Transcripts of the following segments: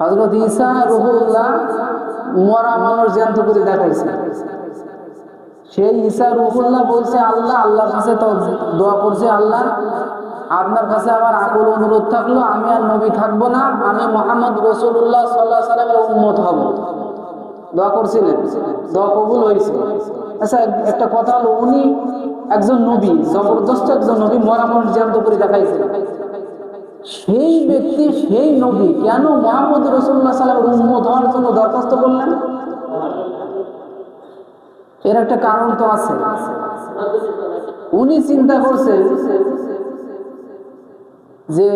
হজরত ঈসা রুহুল্লাহ মরা মানুষ জ্যান্ত করে দেখাইছে। সেই ঈসা রুহুল্লাহ বলছে, আল্লাহ, আল্লাহর কাছে তো দোয়া করছে আল্লাহ। আপনার কাছে আমার আকুল অনুরোধ থাকল, আমি আর নবী থাকব না, আমি মোহাম্মদ রসুল্লাহ সাল্লাহ সাল্লামের উন্মত হব। দোয়া করছিলেন, দোয়া কবুল হয়েছে। আচ্ছা একটা কথা হলো, উনি একজন নবী, জবরদস্ত একজন নবী মরা মানুষ জ্যান্ত করে দেখাইছে। সেই ব্যক্তি, সেই নবী কেন মোহাম্মদ রসুল্লাহ সাল্লামের উন্মত হওয়ার জন্য দরখাস্ত করলেন? এর একটা কারণ তো আছে। উনি চিন্তা করছেন যে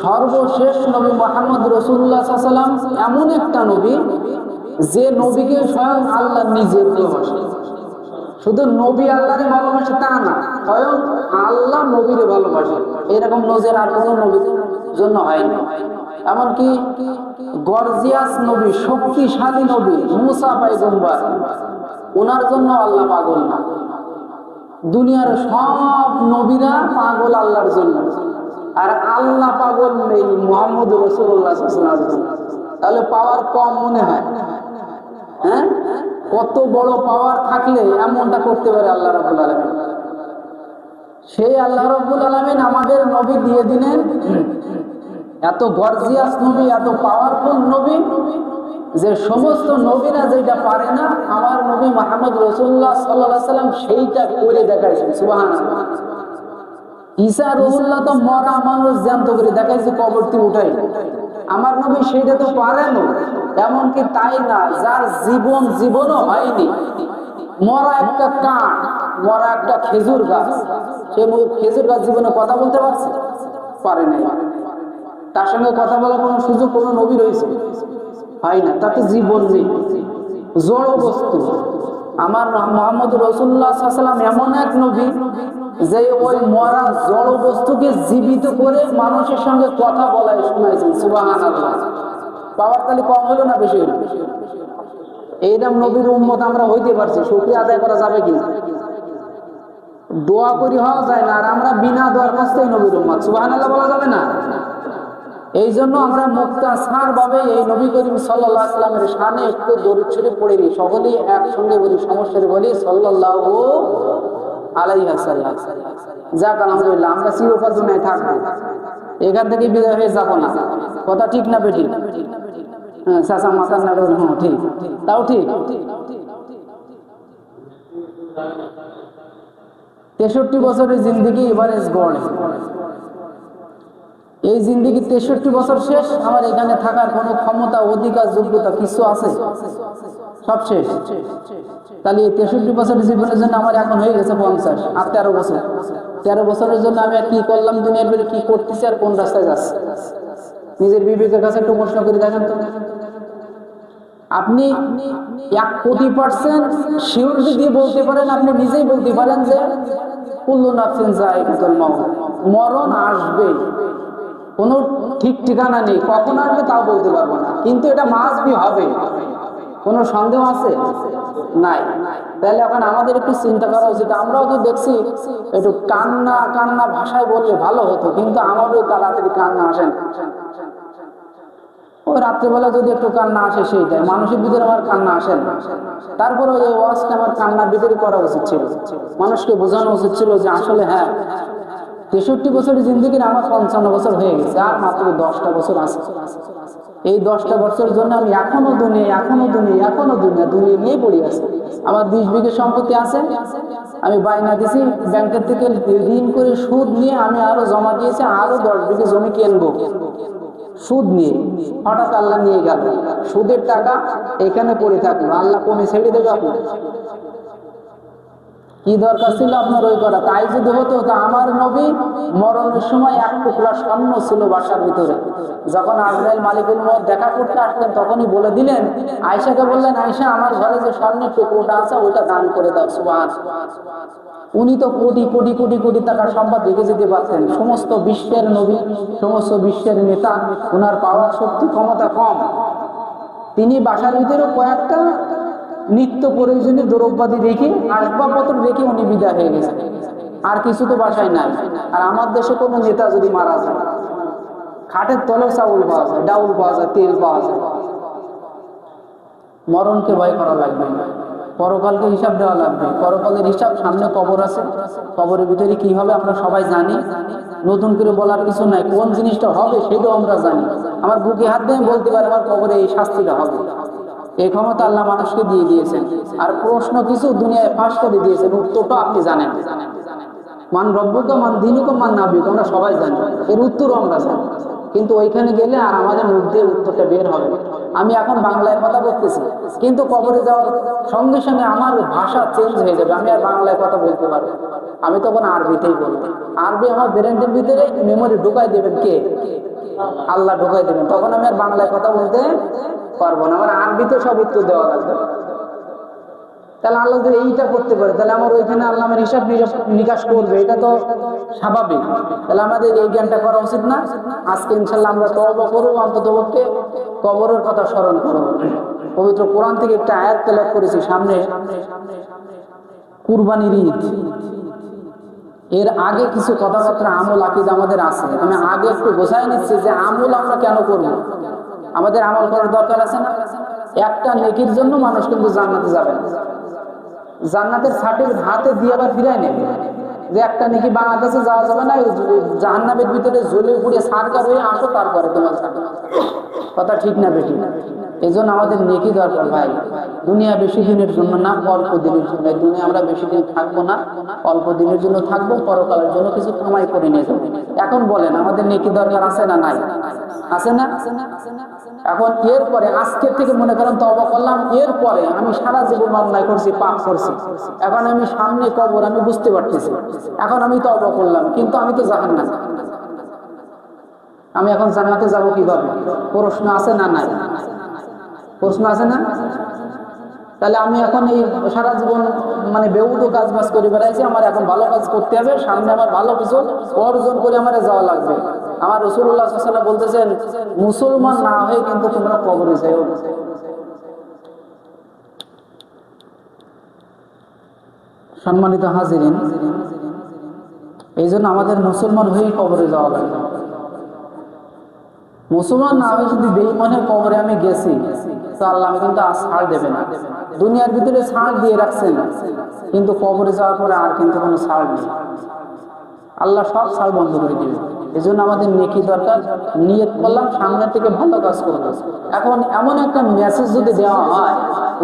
সর্বশেষ নবী মোহাম্মদ রসুল্লাহ সাল্লাম এমন একটা নবী যে নবীকে স্বয়ং আল্লাহ নিজে ভালোবাসে শুধু নবী আল্লাহরে ভালোবাসে তা না। স্বয়ং আল্লাহ ভালোবাসে। এরকম আর নবীর জন্য হয়নি এমনকি গর্জিয়াস নবী, শক্তিশালী নবী, মুসা ওনার জন্য আল্লাহ পাগল না। দুনিয়ার সব নবীরা পাগল আল্লাহর জন্য। আর আল্লাহ পাগল নেই মোহাম্মদ রসুল্লাহ তাহলে পাওয়ার কম মনে হয়। হ্যাঁ? কত বড় পাওয়ার থাকলে এমনটা করতে পারে আল্লাহ রাবুল আলমিন। সেই আল্লাহ রব্বুল আলমিন আমাদের নবী দিয়ে দিলেন। এত গর্জিয়াস নবী, এত পাওয়ারফুল নবী, যে সমস্ত নবীরা যেটা পারে না, আমার নবী মাহমুদ রসুল্লাহ সাল্লাহ সাল্লাম সেইটা করে দেখাইছেন ঈসা রহুল্লাহ তো মরা মানুষ জ্যান্ত করে দেখাইছে কবরটি উঠাই। আমার নবী সেইটা তো পারেন এমনকি তাই না, যার জীবন জীবনও হয়নি। মরা একটা কাঠ মরা একটা খেজুর গাছ, সে খেজুর গাছ জীবনে কথা বলতে পারছে? পারে নাই। তার সঙ্গে কথা বলার কোনো সুযোগ কোনো নবী রয়েছে? হয় না, তাতে জীবন নেই। জড় বস্তু। আমার মোহাম্মদ রসুল্লাহ সাল্লাম এমন এক নবী যে ওই মরা জড় বস্তুকে জীবিত করে মানুষের সঙ্গে কথা বলায় শোনাইছেন। সুবাহান পাওয়ার তাহলে কম হলো না বেশি হলো? এইরকম নবীর উম্মত আমরা হইতে পারছি, শুক্রিয়া আদায় করা যাবে কিনা দোয়া করি হওয়া যায় না, আর আমরা বিনা দরখাস্তই নবীর উম্মত। সুবাহান বলা যাবে না? এই জন্য আমরা মুক্তাসার ভাবে এই নবী করিম সাল্লাহ সাল্লামের সানে একটু দরিদ শরীফ পড়ে নিই। সকলেই একসঙ্গে বলি, সমস্যার বলি সাল্লাহ আলাইহাসাল্লাম যাক, আলহামদুলিল্লাহ, আমরা থাকব। এখান থেকে বিদায় হয়ে যাব না। কথা ঠিক না বেঠিক? হ্যাঁ না হ্যাঁ ঠিক। তাও ঠিক? তেষট্টি বছরের জিন্দিগি এভারেজ গড়। এই জিন্দিগি তেষট্টি বছর শেষ, আমার এখানে থাকার কোনো ক্ষমতা, অধিকার, যোগ্যতা কিছু আছে? সব শেষ। তাহলে এই তেষট্টি বছরের জীবনের জন্য আমার এখন হয়ে গেছে পঞ্চাশ, আর তেরো বছর। তেরো বছরের জন্য আমি আর কি করলাম দুনিয়ার বেড়ে কি করতেছি আর কোন রাস্তায় যাচ্ছি? নিজের বিবেকের কাছে একটু প্রশ্ন করে, দেখেন তো। আপনি এক কোটি পার্সেন্ট শিওরিটি দিয়ে বলতে পারেন, আপনি নিজেই বলতে পারেন যে মরণ আসবে। কোনো ঠিক ঠিকানা নেই। কখন আসবে তাও বলতে পারব না। কিন্তু এটা মাসবি হবে। কোনো সন্দেহ আছে? নাই। তাহলে এখন আমাদের একটু চিন্তা করা উচিত। আমরাও তো দেখছি একটু কান্না কান্না ভাষায় বললে ভালো হতো। কিন্তু আমারও তাড়াতাড়ি কান্না আসেন ওই রাত্রিবেলা যদি একটু কান্না আসে সেইটাই মানুষের ভিতরে আমার কান্না আসেন তারপরে ওই ওয়াজটা আমার কান্নার ভিতরে করা উচিত ছিল। মানুষকে বোঝানো উচিত ছিল যে আসলে হ্যাঁ তেষট্টি বছরের জিন্দগির আমার পঞ্চান্ন বছর হয়ে গেছে, আর মাত্র দশটা বছর আছে। এই দশটা বছরের জন্য আমি এখনও দুনিয়া এখনও দুনিয়া এখনও দুনিয়া দুনিয়া নিয়ে পড়ে আছি। আমার বিশ বিঘে সম্পত্তি আছে, আমি বায়না দিছি, ব্যাংকের থেকে ঋণ করে সুদ নিয়ে আমি আরও জমা দিয়েছি, আরও দশ বিঘে জমি কিনবো। সুদ নিয়ে। হঠাৎ আল্লাহ নিয়ে গেল। সুদের টাকা এখানে পড়ে থাকল। আল্লাহ কমে ছেড়ে দেবে আপনার কি দরকার ছিল আপনার ওই করা তাই যদি হতো, তা আমার নবী মরণের সময় এক টুকরা স্বর্ণ ছিল বাসার ভিতরে। যখন আজরাইল মালিকুল মত দেখা করতে আসলেন, তখনই বলে দিলেন আয়সাকে বললেন আয়সা আমার ঘরে যে স্বর্ণের টুকরোটা আছে, ওইটা দান করে দাও সুবাহ উনি তো কোটি কোটি কোটি কোটি টাকার সম্পদ রেখে যেতে পারতেন। সমস্ত বিশ্বের নবী, সমস্ত বিশ্বের নেতা ওনার পাওয়ার শক্তি ক্ষমতা কম। তিনি বাসার ভিতরে কয়েকটা নিত্য প্রয়োজনীয় দ্রব্যাদি রেখে আসবাবপত্র রেখে উনি বিদায় হয়ে গেছেন। আর কিছু তো বাসায় নাই। আর আমার দেশে কোনো নেতা যদি মারা যায়, খাটের তলেও চাউল পাওয়া যায়, ডাউল পাওয়া যায়, তেল পাওয়া যায়। মরণকে ভয় করা লাগবে পরকালকে হিসাব দেওয়া লাগবে। পরকালের হিসাব সামনে কবর আছে। কবরের ভিতরে কি হবে আমরা সবাই জানি। নতুন করে বলার কিছু নাই। কোন জিনিসটা হবে সেটাও আমরা জানি। আমার বুকে হাত দিয়ে বলতে পারি আমার কবরে এই শাস্তিটা হবে। এই ক্ষমতা আল্লাহ মানুষকে দিয়ে দিয়েছেন। আর প্রশ্ন কিছু দুনিয়ায় ফাঁস করে দিয়েছেন, উত্তরটা আপনি জানেন। মান রব্বুক মান দিনুক মান নাবিক আমরা সবাই জানি। এর উত্তরও আমরা জানি। কিন্তু ওইখানে গেলে আর আমাদের মধ্যে উত্তরটা বের হবে না। আমি এখন বাংলায় কথা বলতেছি। কিন্তু কবরে যাওয়ার সঙ্গে সঙ্গে আমার ভাষা চেঞ্জ হয়ে যাবে, আমি আর বাংলায় কথা বলতে পারব আমি তখন আরবিতেই বলব। আরবি আমার ব্রেনের ভিতরে মেমোরি ঢুকাই দেবেন কে? আল্লাহ ঢুকাই দেবেন। তখন আমি আর বাংলায় কথা বলতে পারব না। আমার আরবিতে সব উত্তর দেওয়া লাগবে। তাহলে আল্লাহ যদি এইটা করতে পারে, তাহলে আমার ওইখানে আল্লাহ হিসাব নিকাশ- করবে, এটা তো স্বাভাবিক। তাহলে আমাদের এই জ্ঞানটা করা উচিত না? আজকে ইনশাল্লাহ আমরা তবা করব, অন্তত পক্ষে কবরের কথা স্মরণ করব। পবিত্র কোরআন থেকে একটা আয়াত তেলাপ করেছি, সামনে কুরবানির ঈদ। এর আগে কিছু কথাবার্তা আমল আকিদ আমাদের আছে। আমি আগে একটু বোঝাই নিচ্ছি যে আমল আমরা কেন করব? আমাদের আমল করার দরকার আছে না? একটা নেকির জন্য মানুষ কিন্তু জান্নাতে যাবে জান্নাতের সার্টিফিকেট হাতে দিয়ে আবার ফিরাই নেবে। যে একটা নাকি বাংলাদেশে যাওয়া যাবে না জাহান্নাবের ভিতরে জ্বলে পুড়ে সারকার হয়ে আসো তারপরে তোমার। কথা ঠিক না বেশি এই জন্য আমাদের নেকি দরকার ভাই। দুনিয়া বেশি দিনের জন্য না, অল্প দিনের জন্য। দুনিয়া আমরা বেশি দিন থাকব না, অল্প দিনের জন্য থাকব, পরকালের জন্য কিছু কামাই করে নিয়ে যাব। এখন বলেন, আমাদের নেকি দরকার আছে না নাই? আছে না? এখন এরপরে, আজকের থেকে মনে করেন তবা করলাম, এরপরে আমি সারা জীবন অন্যায় করছি, পাপ করছি। এখন আমি সামনে কবর, আমি বুঝতে পারতেছি। এখন আমি তবা করলাম, কিন্তু আমি তো জাহান না আমি এখন জান্নাতে যাব কীভাবে? প্রশ্ন আছে না নাই? প্রশ্ন আছে না? তাহলে আমি এখন এই সারা জীবন মানে বেউদো কাজ বাজ করে বেড়াইছি, আমার এখন ভালো কাজ করতে হবে, সামনে আমার ভালো কিছু অর্জন করে আমার যাওয়া লাগবে। আমার রসুল্লাহ সাল্লাম বলতেছেন, মুসলমান না হয়ে কিন্তু তোমরা কবরে যাও। সম্মানিত হাজিরিন এই জন্য আমাদের মুসলমান হয়েই কবরে যাওয়া লাগে। মুসলমান না আমি যদি বেইমানে কবরে আমি গেছি, তো আল্লাহ আমি কিন্তু আর ছাড় দেবে না। দুনিয়ার ভিতরে ছাড় দিয়ে রাখছেন, কিন্তু কবরে যাওয়ার পরে আর কিন্তু কোনো ছাড় নেই। আল্লাহ সব ছাড় বন্ধ করে দিবে এই জন্য আমাদের নেকি দরকার, নিয়ত করলাম, সামনে থেকে ভালো কাজ করব এখন এমন একটা মেসেজ যদি দেওয়া হয়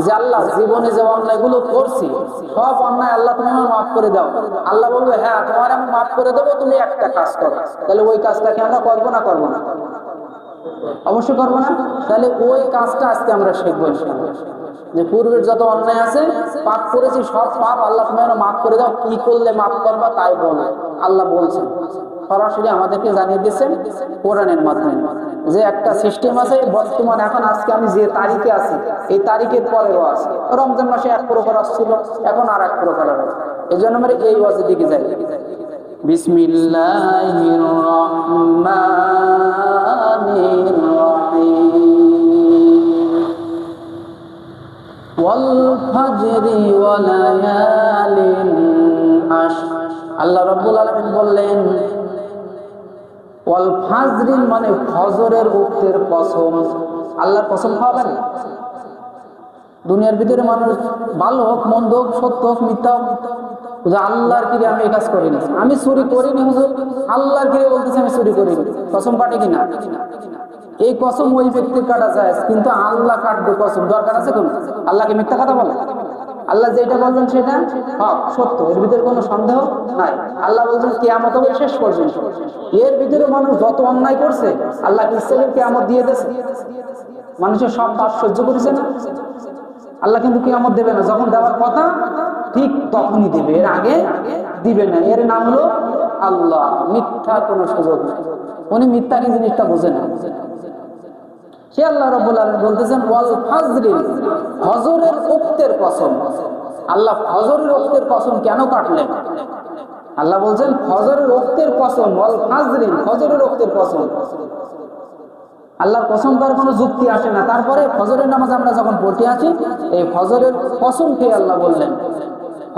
যে, আল্লাহ, জীবনে যে অন্যায়গুলো করছি, সব অন্যায় আল্লাহ তুমি আমার মাফ করে দাও। আল্লাহ বলবে হ্যাঁ তোমার আমি মাফ করে দেবো, তুমি একটা কাজ করো। তাহলে ওই কাজটাকে আমরা করব না করব না? অবশ্যই করব না। তাহলে ওই কাজটা আজকে আমরা শিখব। যে পূর্বের যত অন্যায় আছে, পাপ করেছি, সব পাপ আল্লাহ তুমি মাফ করে দাও। কি করলে মাফ করবা, তাই বলো। আল্লাহ বলছেন। সরাসরি আমাদেরকে জানিয়ে দিচ্ছেন কোরআনের মাধ্যমে যে একটা সিস্টেম আছে বর্তমান এখন আজকে আমি যে তারিখে আছি এই তারিখের পরেও আছে রমজান মাসে এক প্রকার আসছিল এখন আর এক প্রকার হবে এই জন্য আমরা এই ওয়াজের দিকে যাই বিসমিল্লাহির রহমানির রহিম والفجر وليال عشر আল্লাহ রাব্বুল আলামিন বললেন ওয়াল ফাজরিন মানে ফজরের উক্তের কসম। আল্লাহর কসম খাওয়াবেন দুনিয়ার ভিতরে মানুষ ভালো হোক, মন্দ হোক, সত্য হোক, মিথ্যা হোক আল্লাহর কিরে আমি এই কাজ করিনি আমি চুরি করিনি, হুজুর, আল্লাহর কিরে বলতেছে আমি চুরি করিনি। কসম কাটে কিনা এই কসম ওই ব্যক্তির কাটা যায়, কিন্তু আল্লাহ কাটবে কসম। দরকার আছে কোন? আল্লাহকে মিথ্যা কথা বলে? আল্লাহ যেটা বলছেন সেটা হক, সত্য। এর ভিতরে কোনো সন্দেহ নাই। আল্লাহ বলছেন কেয়ামত হবে শেষ পর্যন্ত। এর ভিতরে মানুষ যত অন্যায় করছে, আল্লাহ ইসলামের কেয়ামত দিয়ে দিয়েছে। মানুষের সব পাপ সহ্য করেছে না। আল্লাহ কিন্তু কেয়ামত দেবে না। যখন দেওয়ার কথা, ঠিক তখনই দেবে। এর আগে দিবে না। এর নাম হলো আল্লাহ। মিথ্যা কোনো সুযোগ নেই। উনি মিথ্যা কি জিনিসটা বোঝে না। সে আল্লাহ আলামিন বলতেছেন ফজরের উক্তের কসম। আল্লাহ ফজরের উক্তের কসম কেন কাটলেন? আল্লাহ বলছেন, ফজরের উক্তের কসম ওয়াল ফাজরিন ফজরের উক্তের কসম। আল্লাহর কসম করার কোনো যুক্তি আসে না। তারপরে ফজরের নামাজ আমরা যখন পড়তে আছি এই ফজরের কসম খেয়ে আল্লাহ বললেন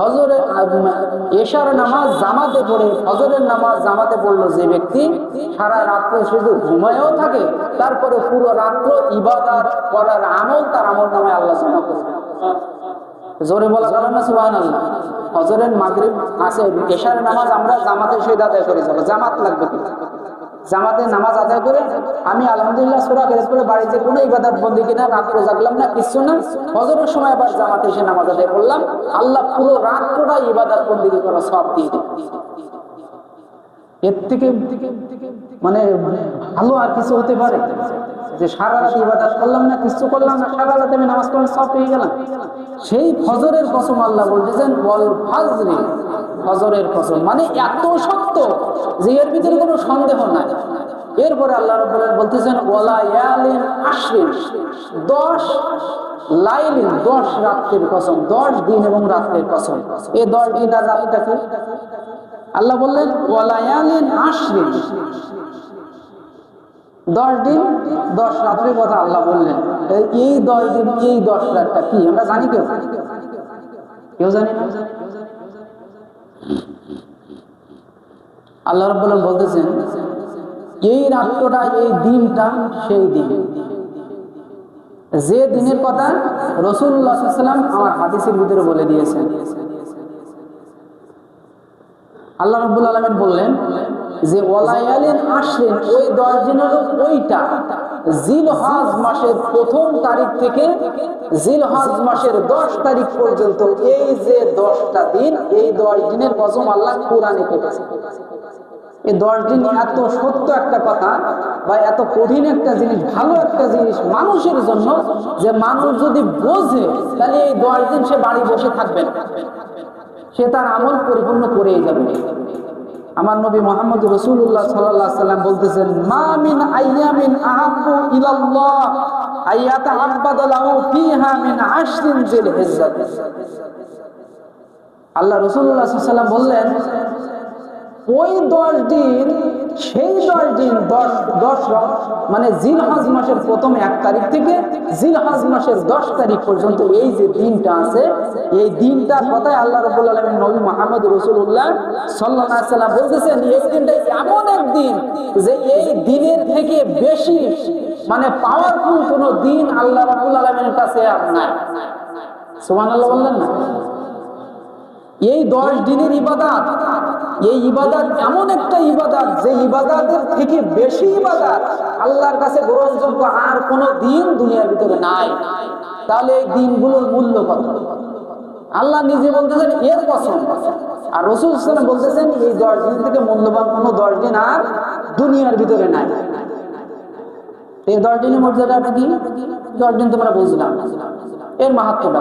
ফজরের এশার নামাজ জামাতে পড়ে ফজরের নামাজ জামাতে পড়ল যে ব্যক্তি, সারা রাত্রে শুধু ঘুমায়ও থাকে, তারপরে পুরো রাত্র ইবাদাত করার আমল তার আমল নামে আল্লাহ জমা করে জোরে বলা গেল না সুবাহ আল্লাহ আছে, এশার নামাজ আমরা জামাতে সহিত আদায় করে যাব জামাত লাগবে জামাতে নামাজ আদায় করে আমি আলহামদুলিল্লাহ সুরা গেরেজ করে বাড়িতে কোনো ইবাদত বন্দি কিনা রাত্র জাগলাম না, কিছু না। ফজরের সময় আবার জামাতে এসে নামাজ আদায় করলাম। আল্লাহ পুরো রাত্রটা ইবাদত বন্দি করা সব দিয়ে এর থেকে মানে ভালো আর কিছু হতে পারে। যে সারা রাত ইবাদত করলাম না, কিছু করলাম না, সারা রাত আমি নামাজ পড়লাম, সব পেয়ে গেলাম। সেই ফজরের কসম আল্লাহ বলতেছেন বল ফাজরে ফজরের কসম মানে এত সত্য যে এর ভিতরে কোনো সন্দেহ নাই। এরপরে আল্লাহ রব্বুল বলতেছেন, ওয়ালা ইয়ালিন আশরিন দশ লাইলিন, দশ কসম, দশ দিন এবং রাত্রের কসম। এই দশ দিন আর রাতটা কি আল্লাহ বললেন ওয়ালায়ালিন আশরিন দশ দিন, দশ রাত্রের কথা আল্লাহ বললেন। এই- এই দশ দিন, এই দশ রাতটা কি? আমরা জানি কেউ? কেউ জানি না? আল্লাহ রব্বুল বলতেছেন, এই রাত্রটা এই দিনটা সেই দিন। যে দিনের কথা রসুল্লাহ সাল্লাম আমার হাদিসের ভিতরে বলে দিয়েছেন। আল্লাহ রব্বুল আলমিন বললেন যে ওলায়ালিন আসলেন ওই দশ দিনের ওইটা। জিল হাজ মাসের প্রথম তারিখ থেকে জিল হাজ মাসের দশ তারিখ পর্যন্ত এই যে দশটা দিন, এই দশ দিনের আল্লাহ কোরআনে কেটেছে এই দশ দিন এত সত্য একটা কথা বা এত কঠিন একটা জিনিস, ভালো একটা জিনিস মানুষের জন্য যে মানুষ যদি বোঝে, তাহলে এই দশ দিন সে বাড়ি বসে থাকবে না। সে তার আমল পরিপূর্ণ করেই যাবে। আমার নবী মোহাম্মদ রসুল্লাহ সাল্লাহ সাল্লাম বলতেছেন, মা মিন আইয়ামিন আহাব্বু ইলাল্লাহ, আইয়াতা আব্বাদালাহু ফিহা মিন আশরিন জিল হিজ্জাহ আল্লাহ রসুল্লাহ সাল্লাম বললেন ওই দশ দিন, সেই দশ দিন, দশ দশ মানে জিলহাজ মাসের প্রথম এক তারিখ থেকে জিলহাজ মাসের দশ তারিখ পর্যন্ত এই যে দিনটা আছে, এই দিনটার কথাই আল্লাহ রবুল আলমী নবী মাহমদ রসুল্লাহ সাল্লাহ সাল্লাম বলতেছেন, এই দিনটা এমন এক দিন যে এই দিনের থেকে বেশি মানে পাওয়ারফুল কোনো দিন আল্লাহ রবুল আলমীর কাছে আর নাই। সুমান আল্লাহ বললেন না? এই দশ দিনের ইবাদাত, এই ইবাদাত এমন একটা ইবাদাত যে ইবাদাতের থেকে বেশি ইবাদাত আল্লাহর কাছে গ্রহণযোগ্য আর কোনো দিন দুনিয়ার ভিতরে নাই। তাহলে এই দিনগুলোর মূল্য কত? আল্লাহ নিজে বলতেছেন, এর কসম আর রসুল ইসলাম বলতেছেন, এই দশ দিন থেকে মূল্যবান কোনো দশ দিন আর দুনিয়ার ভিতরে নাই। এই দশ দিনের মর্যাদাটা কি? দশ দিন তোমরা বুঝলাম। এর মাহাত্মটা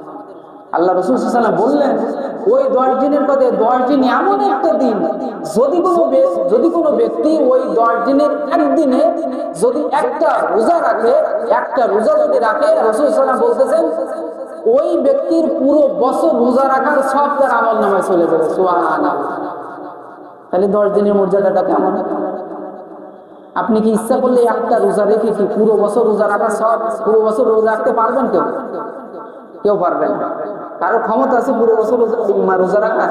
আল্লাহ রসুল সাল্লাম বললেন, ওই দশ দিনের পদে দশ দিন এমন একটা দিন, যদি কোনো যদি কোনো ব্যক্তি ওই দশ দিনের একদিনে যদি একটা রোজা রাখে, একটা রোজা যদি রাখে, রসুল সাল্লাম বলতেছেন, ওই ব্যক্তির পুরো বছর রোজা রাখার সব তার আমল নামায় চলে যাবে তাহলে দশ দিনের মর্যাদাটা কেমন? আপনি কি ইচ্ছা করলে একটা রোজা রেখে কি পুরো বছর রোজা রাখা সব, পুরো বছর রোজা রাখতে পারবেন কেউ? কেউ পারবেন না। কারও ক্ষমতা আছে, পুরো বছর রোজা- রাখা।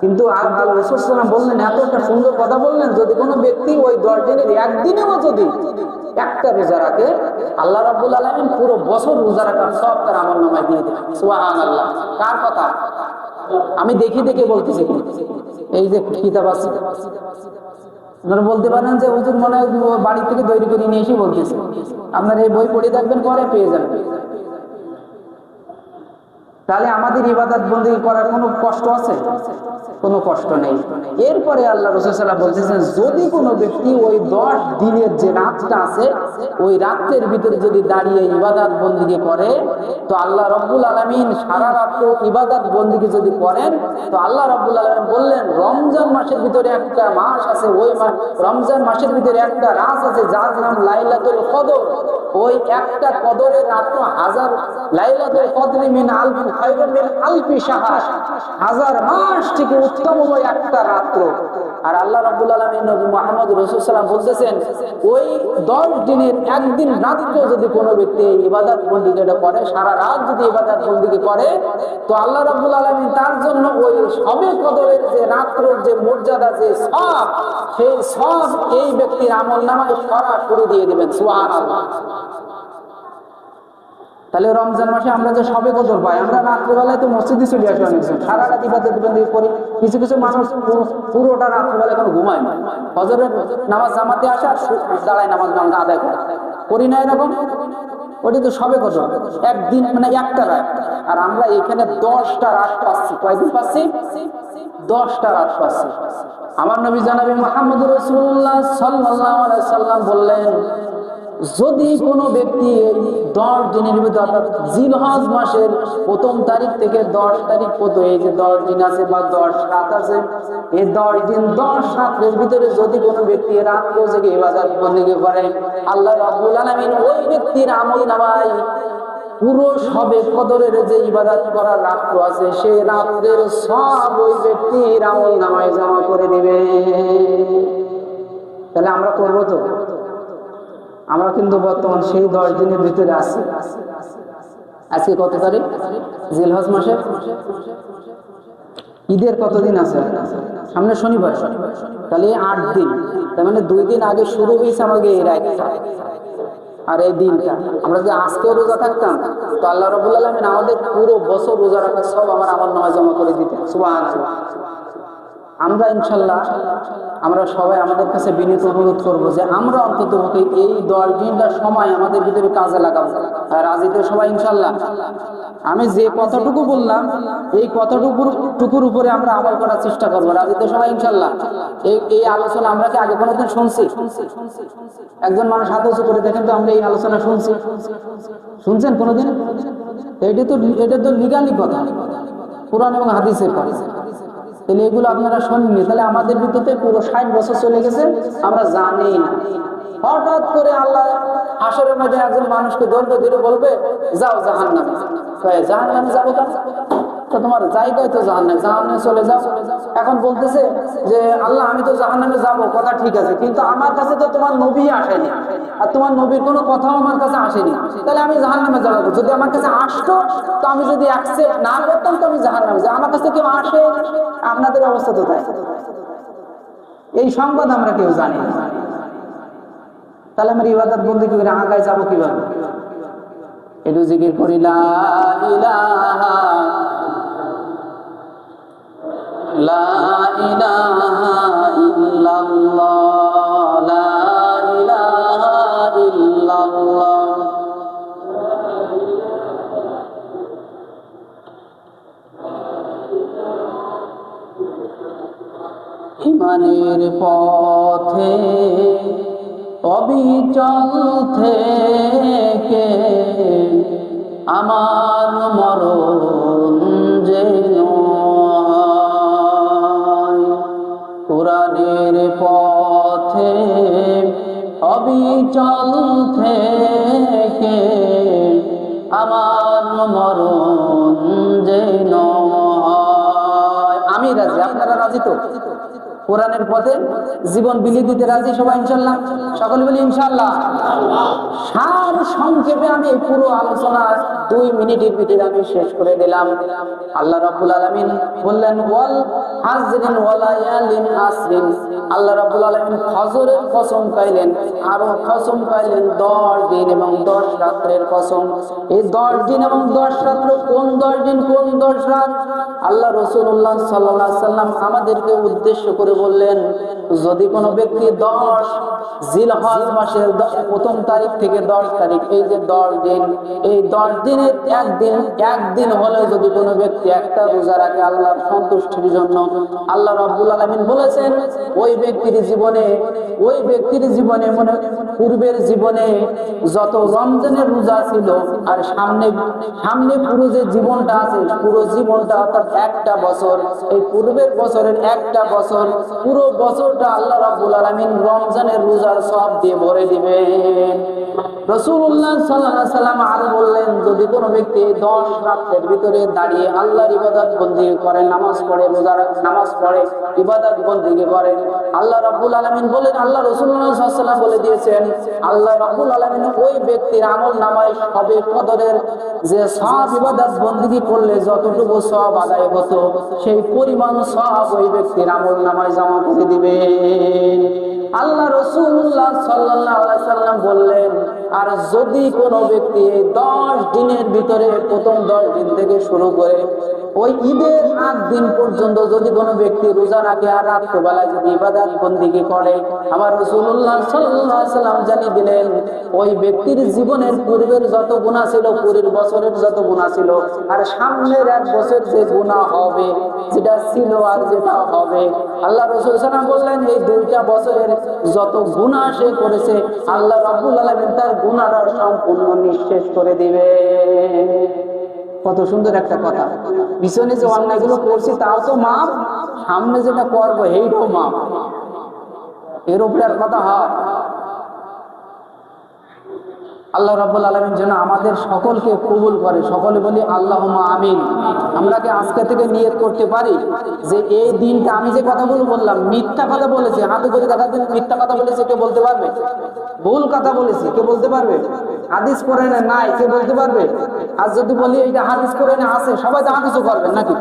কিন্তু আব্দুল রসুলাম বললেন, এত একটা সুন্দর কথা বললেন, যদি কোনো ব্যক্তি ওই দশ দিনের একদিনেও যদি একটা রোজা রাখে, আল্লাহ রাব্বুল আলমিন পুরো বছর রোজা রাখার সব তার আমার নামায় দিয়ে দেবে সুহান আল্লাহ কার কথা? আমি দেখি দেখে বলতেছি। এই যে কিতাব আছে। আপনারা বলতে পারেন যে হুজুর মনে হয় বাড়ি থেকে তৈরি করে নিয়ে এসে বলতেছে। আপনার এই বই পড়ে থাকবেন পরে পেয়ে যাবেন। তাহলে আমাদের ইবাদত বন্দী করার কোনো কষ্ট আছে? কোনো কষ্ট নেই। এরপরে আল্লাহ রসুল্লাহ বলতেছেন, যদি কোনো ব্যক্তি ওই দশ দিনের যে রাতটা আছে, ওই রাতের ভিতরে যদি দাঁড়িয়ে ইবাদত বন্দিকে করে, তো আল্লাহ রব্বুল আলমিন সারা রাত্র ইবাদত বন্দিকে যদি করেন, তো আল্লাহ রব্বুল আলমিন বললেন, রমজান মাসের ভিতরে একটা মাস আছে, ওই মাস, রমজান মাসের ভিতরে একটা রাত আছে যার নাম লাইলাতুল কদর। ওই একটা কদরের রাত্র হাজার, লাইলাতুল কদরি মিন আলফি একটা রাত্র। আর আল্লাহ রাব্বুল বলতেছেন, ওই 10 দিনের একদিন কোনো ব্যক্তি ইবাদত করে, সারা রাত যদি ইবাদত বন্দিকে করে, তো আল্লাহ রাব্বুল আলামিন তার জন্য ওই সবে কদরের যে রাত্রের যে মর্যাদা, যে সব সেই সব এই ব্যক্তির আমল নামায় সরাসরি দিয়ে দিবেন। সুবহানাল্লাহ। তাহলে রমজান মাসে আমরা যে সবে কদর পাই, আমরা রাত্রিবেলায় তো মসজিদে চলে আসি অনেকজন সারা রাত ইবাদত বন্দি করি। কিছু কিছু মানুষ পুরোটা রাত্রিবেলা কোনো ঘুমায় না। ফজরের নামাজ জামাতে আসে আর দাঁড়ায় নামাজ নামাজ আদায় করে। করি না এরকম? ওটি তো সবে কদর। একদিন মানে একটা রাত। আর আমরা এখানে দশটা রাত পাচ্ছি। কয়দিন পাচ্ছি? দশটা রাত পাচ্ছি। আমার নবী জানাবি মোহাম্মদ রসুল্লাহ সাল্লাহ সাল্লাম বললেন যদি কোনো ব্যক্তি এই দশ দিনের ভিতরে অর্থাৎ জিলহজ মাসের প্রথম তারিখ থেকে দশ তারিখ পর্যন্ত, এই যে দশ দিন আছে বা দশ রাত আছে, এই দশ দিন দশ রাতের ভিতরে যদি কোনো ব্যক্তি রাত্র থেকে ইবাদত বন্দিকে করে, আল্লাহ রাব্বুল আলামিন ওই ব্যক্তির আমল নামায় পুরো সবে কদরের যে ইবাদত করার রাত্র আছে, সেই রাত্রের সব ওই ব্যক্তির আমল নামায় জমা করে দিবে। তাহলে আমরা করব তো? আমরা কিন্তু বর্তমান সেই দশ দিনের ভিতরে আছি। আজকে কত তারিখ? জিলহজ মাসে? ঈদের কতদিন আছে? সামনে শনিবার। তাহলে আট দিন। তার মানে দুই দিন আগে শুরু হয়েছে আমাকে এই রাতটা আর এই দিনটা। আমরা যদি আজকেও রোজা থাকতাম, তো আল্লাহ রবুল আলমিন আমাদের পুরো বছর রোজা রাখা সব আমার আমার নামাজ জমা করে দিতেন। সুবাহ আমরা ইনশাল্লাহ, আমরা সবাই আমাদের কাছে বিনীত অনুরোধ করব যে আমরা অন্তত এই দশ দিনটা সময় আমাদের ভিতরে কাজে লাগাবো। আর রাজি সবাই ইনশাল্লাহ। আমি যে কতটুকু বললাম, এই কতটুকুর টুকুর উপরে আমরা আমল করার চেষ্টা করব। রাজি তো সবাই ইনশাল্লাহ। এই এই আলোচনা আমরা কি আগে কোনোদিন শুনছি? একজন মানুষ হাত উঁচু করে দেখেন তো আমরা এই আলোচনা শুনছি। শুনছেন কোনোদিন? এটা তো এটা তো লিগালি কথা। কোরআন এবং হাদিসের কথা। তাহলে এগুলো আপনারা শোনেননি। তাহলে আমাদের ভিতরে পুরো ষাট বছর চলে গেছে, আমরা জানি না। হঠাৎ করে আল্লাহ আসরের মধ্যে একজন মানুষকে দণ্ড দিলে বলবে, যাও জাহান্নামে। নামে যাব তো তোমার জায়গায় তো জাহান নামে জাহান নামে চলে যাও। এখন বলতেছে যে, আল্লাহ, আমি তো জাহান নামে যাব, কথা ঠিক আছে, কিন্তু আমার কাছে তো তোমার নবী আসেনি। আর তোমার নবীর কোনো কথাও আমার কাছে আসেনি। তাহলে আমি জাহান নামে যাব। যদি আমার কাছে আসতো, তো আমি যদি অ্যাকসেপ্ট না করতাম, তো আমি জাহান নামে যাই আমার কাছে কেউ আসে আপনাদের অবস্থা তো তাই। এই সংবাদ আমরা কেউ জানি না। তাহলে আমার ইবাদত বন্দি কি করে আগায় যাব কীভাবে? একটু জিকির করি, লা ইলাহা ইমানের পথে অবিচল থেকে আমার মরণ হয়। কোরআনের পথে অবিচল থেকে আমার মরণ যেন হয়। আমি রাজি আপনারা রাজি তো কোরআনের পথে জীবন বিলি দিতে রাজি সবাই ইনশাল্লাহ সকলে বলি ইনশাল্লাহ সার সংক্ষেপে আমি পুরো আলোচনা দুই মিনিটের ভিতরে আমি শেষ করে দিলাম। আল্লাহ রাব্বুল আলামিন বললেন, ওয়াল হাজরিন ওয়ালায়ালিন আসরিন আল্লাহ রাব্বুল আলামিন ফজরের কসম খাইলেন আরও কসম খাইলেন 10 দিন এবং 10 রাত্রের কসম। এই 10 দিন এবং 10 রাত্র কোন 10 দিন, কোন 10 রাত? আল্লাহ রাসূলুল্লাহ সাল্লাল্লাহু আলাইহি সাল্লাম আমাদেরকে উদ্দেশ্য করে বললেন, যদি কোনো ব্যক্তি দশ জিলহজ মাসের প্রথম তারিখ থেকে দশ তারিখ, এই যে দশ দিন, এই দশ দিনের একদিন একদিন হলেও যদি কোনো ব্যক্তি একটা রোজা রাখে, আল্লাহর সন্তুষ্টির জন্য, আল্লাহ রাব্বুল আলামিন বলেছেন, ওই ব্যক্তির জীবনে, ওই ব্যক্তির জীবনে মনে পূর্বের জীবনে যত রমজানের রোজা ছিল, আর সামনে সামনে পুরো যে জীবনটা আছে, পুরো জীবনটা অর্থাৎ একটা বছর, এই পূর্বের বছরের একটা বছর পুরো বছরটা আল্লাহ রাব্বুল আলামিন রমজানের রোজার সব দিয়ে ভরে দিবে আল্লাহ রাব্বুল আলামিন বলেন আল্লাহ বলে আল্লাহ রাব্বুল আলামিন ওই ব্যক্তির আমল নামায় সবে কদরের যে সব ইবাদত বন্দিগি করলে যতটুকু সব আদায় হতো, সেই পরিমাণ সব ওই ব্যক্তির আমল নামায় জমা করে দিবে। আল্লাহ রসুল্লাহ সাল্লাহ সাল্লাম বললেন, আর যদি কোনো ব্যক্তি দশ দিনের ভিতরে প্রথম দশ দিন থেকে শুরু করে ওই ঈদের আট দিন পর্যন্ত যদি কোনো ব্যক্তি রোজা রাখে আর রাত্রবেলায় যদি ইবাদত বন্দিকে করে, আমার রসুল্লাহ সাল্লাহ সাল্লাম জানিয়ে দিলেন, ওই ব্যক্তির জীবনের পূর্বের যত গুণা ছিল পূর্বের বছরের যত গুণা ছিল, আর সামনের এক বছর যে গুণা হবে, যেটা ছিল আর যেটা হবে, আল্লাহ রসুল সাল্লাম বললেন, এই দুইটা বছরের যত গুণা সে করেছে, আল্লাহ রাব্বুল আলামিন তার গুণাটা সম্পূর্ণ নিঃশেষ করে দিবে কত সুন্দর একটা কথা। পিছনে যে অন্যায়গুলো করছি, তাও তো মাপ। সামনে যেটা করব, এইটাও মাপ। এর উপরে আর কথা হয়। আল্লাহ রাব্বুল আলামিন যেন আমাদের সকলকে কবুল করে। সকলে বলি আল্লাহ আমিন। আমরা কি আজকে থেকে নিয়ত করতে পারি যে, এই দিনটা আমি যে কথাগুলো বললাম, মিথ্যা কথা বলেছে, হাতে করে দেখাতে মিথ্যা কথা বলেছে, কে বলতে পারবে? ভুল কথা বলেছে, কে বলতে পারবে? হাদিস করে নাই, কে বলতে পারবে? আর যদি বলি এটা হাদিস করে না আছে, সবাই তো হাদিসও করবেন নাকি?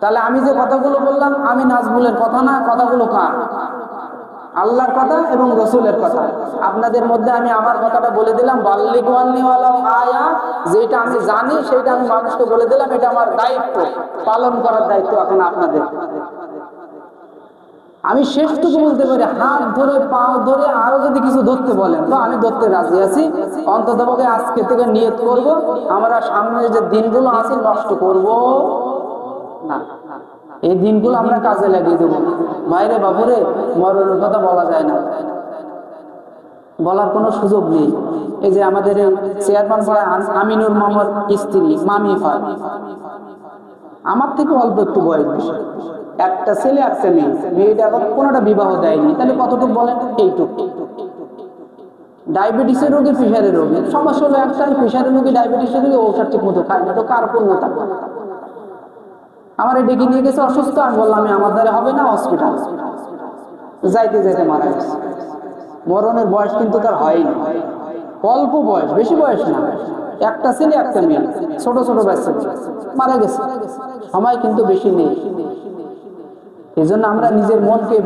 তাহলে আমি যে কথাগুলো বললাম, আমি নাজমুলের কথা না, কথাগুলো কার? আল্লাহর কথা এবং রসুলের কথা। আপনাদের মধ্যে আমি আমার কথাটা বলে দিলাম আয়া, যেটা আমি জানি সেটা আমি মানুষকে বলে দিলাম, এটা আমার দায়িত্ব, পালন করার দায়িত্ব এখন আপনাদের। আমি শেষটুকু বলতে পারি, হাত ধরে, পা ধরে আরও যদি কিছু ধরতে বলেন তো আমি ধরতে রাজি আছি। অন্তত আজকে থেকে নিয়ত করব, আমরা সামনে যে দিনগুলো আছে নষ্ট করব। না, এই দিনগুলো আমরা কাজে লাগিয়ে দেবো। বাইরে বাবুরে, মরণের কথা বলা যায় না। বলার কোনো সুযোগ নেই। এই যে আমাদের চেয়ারম্যান আন- আমিনুর মামার স্ত্রী, মামি হয় আমার থেকে অল্প একটু বয়স বেশি। একটা ছেলে একটা মেয়ে। মেয়েটা এখন কোনোটা বিবাহ দেয়নি। তাহলে কতটুকু বলেন? এইটুকু। ডায়াবেটিসের রোগী প্রেশারের রোগী। সমস্যা হলো একটাই প্রেশারের রোগী, ডায়াবেটিসের রোগী ঔষধ ঠিক মতো খায় না, তো কার পূর্ণতা? আমার ডেকে নিয়ে গেছে অসুস্থ, আমি বললাম, আমি আমার দ্বারা হবে না হসপিটাল যাইতে যাইতে মারা গেছে। মরণের বয়স কিন্তু তার হয়নি। অল্প বয়স, বেশি বয়স না। একটা ছেলে, একটা মেয়ে। ছোট ছোট বাচ্চা। মারা গেছে। সময় কিন্তু বেশি নেই। এই জন্য আমরা নিজের মনকে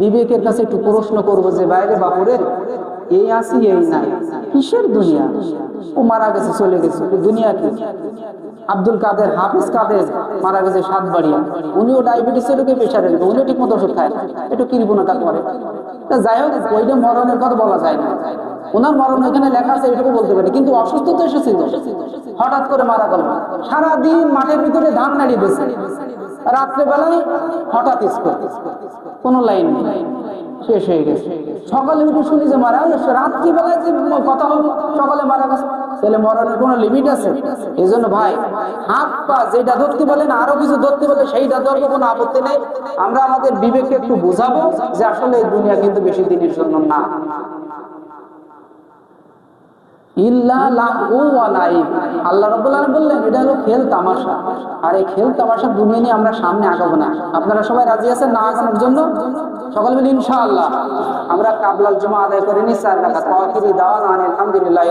বিবেকের কাছে একটু প্রশ্ন করব যে, বাইরে বাপুরে, এই আসি এই নাই। কিসের দুনিয়া? ও মারা গেছে, চলে গেছে। দুনিয়া কি? আব্দুল কাদের, হাফিজ কাদের মারা গেছে সাত বাড়িয়া উনিও ডায়াবেটিসের রোগে প্রেশারের রোগে উনিও ঠিক মতো ওষুধ খায় একটু কৃপণতা করে। তা যাই হোক, ওইটা মরণের কথা বলা যায় না। ওনার মরণ এখানে লেখা আছে, এটুকু বলতে পারি। কিন্তু অসুস্থ তো এসেছিল। হঠাৎ করে মারা গেল। সারাদিন মাঠের ভিতরে ধান নাড়িয়ে দিয়েছে। রাত্রেবেলায় হঠাৎ স্কুল। কোনো লাইন শেষ হয়ে গেছে। সকালে উঠে শুনি যে মারা গেছে। রাত্রিবেলায় যে কথা হলো, সকালে মারা গেছে। তাহলে মরণের কোনো লিমিট আছে? এই জন্য ভাই, হাত পা যেটা ধরতে বলেন, আরও কিছু ধরতে বলে, সেইটা ধরবো, কোনো আপত্তি নেই। আমরা আমাদের বিবেককে একটু বোঝাবো যে আসলে দুনিয়া কিন্তু বেশি দিনের জন্য না ইল্লা লাহু ওয়া লাইব। আল্লাহ রাব্বুল বললেন, এটা হলো খেল তামাশা। আর এই খেল দুনিয়া নিয়ে আমরা সামনে আগাবো না। আপনারা সবাই রাজি আছেন না আগানোর জন্য? সকল মিলে আমরা কাবলাল জুমা আদায় করে নিচ্ছি ওয়া আখিরি দাওয়ানা আলহামদুলিল্লাহি